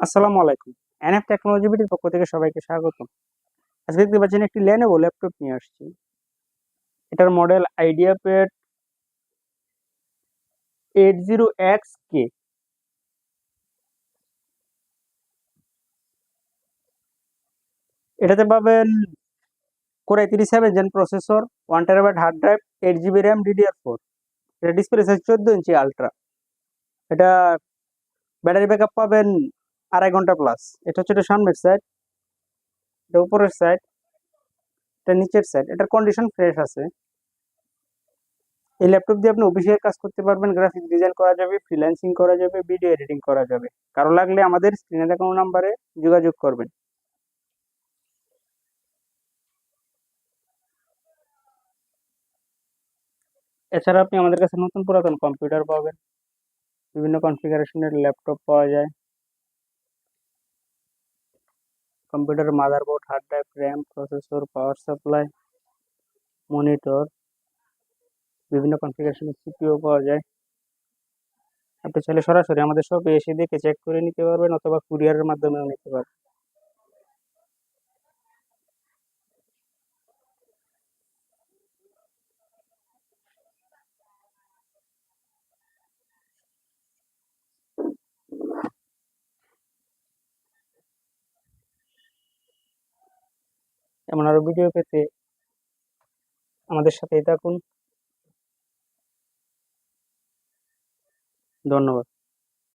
আসসালামু আলাইকুম। NF technology বিটির পক্ষ থেকে সবাইকে স্বাগত আজকে দেখতে পাচ্ছেন একটি লেনোভো ল্যাপটপ নিয়ে আসছি। এটার model IdeaPad eight zero X K এটাতে পাবেন core i three seven gen processor one terabyte hard drive eight GB RAM DDR four এটা ডিসপ্লে সাইজ চোদ্দ ইঞ্চি আলট্রা এটা ব্যাটারি ব্যাকআপ পাবেন আড়াই ঘণ্টা প্লাস এটা হচ্ছে এটা সামনের সাইড এটা উপরের সাইড এটা নিচের সাইড এটার কন্ডিশন ফ্রেশ আছে। এই ল্যাপটপ দিয়ে আপনি অফিসের কাজ করতে পারবেন গ্রাফিক ডিজাইন করা যাবে ফ্রিল্যান্সিং করা যাবে ভিডিও এডিটিং করা যাবে। কারও লাগলে আমাদের স্ক্রিনে দেখানো নাম্বারে যোগাযোগ করবেন। এছাড়া আপনি আমাদের কাছে নতুন পুরাতন কম্পিউটার পাবেন। বিভিন্ন কনফিগারেশনের ল্যাপটপ পাওয়া যায়। Computer, motherboard, hard drive, RAM, processor, power supply, monitor, বিভিন্ন কনফিগারেশন সিপিও পাওয়া যায়। আপনি চাইলে সরাসরি আমাদের সব এসে দেখে চেক করে নিতে পারবেন অথবা কুরিয়ারের মাধ্যমেও নিতে পারবেন। এমন আরও ভিডিও পেতে আমাদের সাথেই থাকুন। ধন্যবাদ।